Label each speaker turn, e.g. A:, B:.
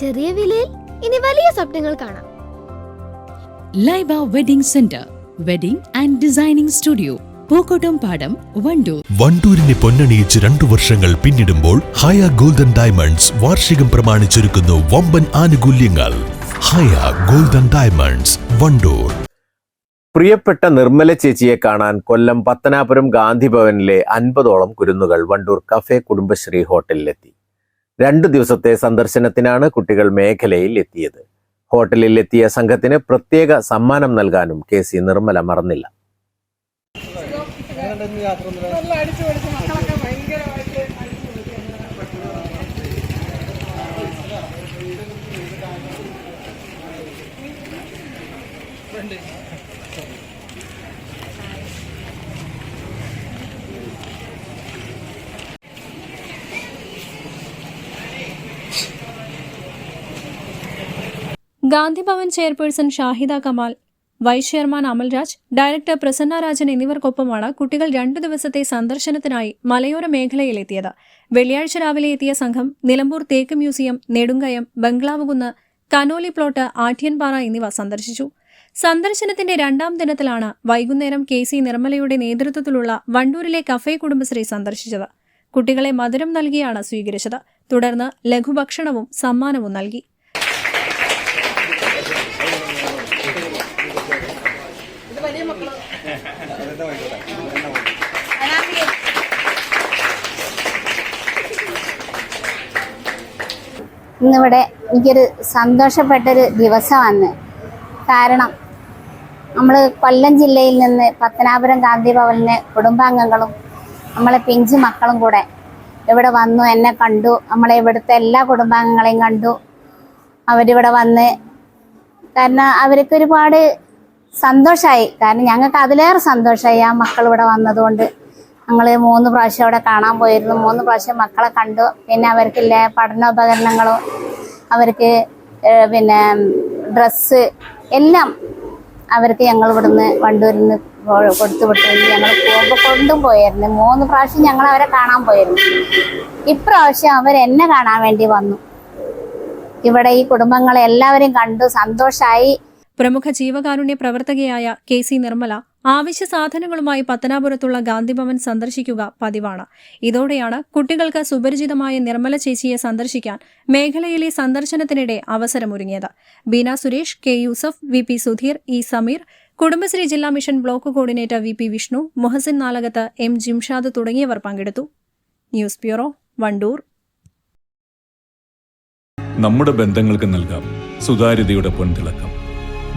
A: ചെറിയ വിലയിൽ ഇനി വലിയ സ്വപ്നങ്ങൾ കാണാം.
B: Laiba wedding centre wedding and designing studio Pookottam Padam Wandoor
C: വണ്ടൂരിനെ പൊന്നണിയിച്ച് രണ്ടു വർഷങ്ങൾ പിന്നിടുമ്പോൾ ഹയ ഗോൾഡൻ ഡയമണ്ട്സ് വാർഷികം പ്രമാണിച്ചൊരുക്കുന്നു വമ്പൻ ആനുകൂല്യങ്ങൾ. ഹയ ഗോൾഡൻ ഡയമണ്ട്സ് വണ്ടൂർ
D: പ്രിയപ്പെട്ട നിർമ്മല ചേച്ചിയെ കാണാൻ കൊല്ലം പത്തനാപുരം ഗാന്ധിഭവനിലെ അൻപതോളം കുരുന്നുകൾ വണ്ടൂർ കഫേ കുടുംബശ്രീ ഹോട്ടലിലെത്തി. രണ്ടു ദിവസത്തെ സന്ദർശനത്തിനാണ് കുട്ടികൾ മേഖലയിൽ എത്തിയത്. ഹോട്ടലിൽ എത്തിയ സംഘത്തിന് പ്രത്യേക സമ്മാനം നൽകാനും കെ സി നിർമ്മല മറന്നില്ല.
E: Thank അടിച്ചു
F: Gandhibhavan chairperson Shahida Kamal vice chairman Amalraj director Prasanna Rajan എന്നിവർക്കൊപ്പമാണ് കുട്ടികൾ രണ്ടു ദിവസത്തെ സന്ദർശനത്തിനായി മലയോര മേഖലയിലെത്തിയത്. വെള്ളിയാഴ്ച രാവിലെ എത്തിയ സംഘം നിലമ്പൂർ തേക്ക് museum Nedumkayam Bungalowkunnu Conolly plot Adyanpara എന്നിവ സന്ദർശിച്ചു. സന്ദർശനത്തിന്റെ രണ്ടാം ദിനത്തിലാണ് വൈകുന്നേരം കെ സി നിർമ്മലയുടെ നേതൃത്വത്തിലുള്ള വണ്ടൂരിലെ കഫേ കുടുംബശ്രീ സന്ദർശിച്ചത്. കുട്ടികളെ മധുരം നൽകിയാണ് സ്വീകരിച്ചത്. തുടർന്ന് ലഘുഭക്ഷണവും സമ്മാനവും നൽകി.
G: ഇന്നിവിടെ എനിക്കൊരു സന്തോഷപ്പെട്ടൊരു ദിവസമാണ്. കാരണം നമ്മൾ കൊല്ലം ജില്ലയിൽ നിന്ന് പത്തനാപുരം ഗാന്ധി ഭവനിലെ കുടുംബാംഗങ്ങളും നമ്മളെ പിഞ്ചു മക്കളും കൂടെ ഇവിടെ വന്നു എന്നെ കണ്ടു. നമ്മളെ ഇവിടുത്തെ എല്ലാ കുടുംബാംഗങ്ങളെയും കണ്ടു. അവരിവിടെ വന്ന് കാരണം അവർക്ക് ഒരുപാട് സന്തോഷമായി കാരണം ഞങ്ങൾക്ക് അതിലേറെ സന്തോഷമായി ആ മക്കൾ ഇവിടെ വന്നതുകൊണ്ട്. ഞങ്ങൾ മൂന്ന് പ്രാവശ്യം അവിടെ കാണാൻ പോയിരുന്നു. മൂന്ന് പ്രാവശ്യം മക്കളെ കണ്ടു. പിന്നെ അവർക്കില്ലേ പഠനോപകരണങ്ങളും അവർക്ക് പിന്നെ ഡ്രസ്സ് എല്ലാം അവർക്ക് ഞങ്ങൾ ഇവിടുന്ന് വണ്ടൂരിൽ നിന്ന് കൊടുത്തു വിട്ടു. ഞങ്ങൾ പോകുമ്പോൾ കൊണ്ടും പോയായിരുന്നു. മൂന്ന് പ്രാവശ്യം ഞങ്ങൾ അവരെ കാണാൻ പോയിരുന്നു. ഇപ്രാവശ്യം അവർ എന്നെ കാണാൻ വേണ്ടി വന്നു. ഇവിടെ ഈ കുടുംബങ്ങളെ എല്ലാവരെയും കണ്ടു. സന്തോഷമായി
F: പ്രമുഖ ജീവകാരുണ്യ പ്രവർത്തകയായ കെ സി നിർമ്മല ആവശ്യ സാധനങ്ങളുമായി പത്തനാപുരത്തുള്ള ഗാന്ധിഭവൻ സന്ദർശിക്കുക പതിവാണ്. ഇതോടെയാണ് കുട്ടികൾക്ക് സുപരിചിതമായ നിർമ്മല ചേച്ചിയെ സന്ദർശിക്കാൻ മേഖലയിലെ സന്ദർശനത്തിനിടെ അവസരമൊരുങ്ങിയത്. Beena Suresh K Yusuf V P Sudheer E Sameer Kudumbashree ജില്ലാ mission block coordinator V P Vishnu Mohsin Nalakath M Jimshad തുടങ്ങിയവർ പങ്കെടുത്തു. News bureau Wandoor.
H: നമ്മുടെ ബന്ധങ്ങൾക്ക് നൽകാം. സുതാര്യതയുടെ പൊൻതിളക്കം.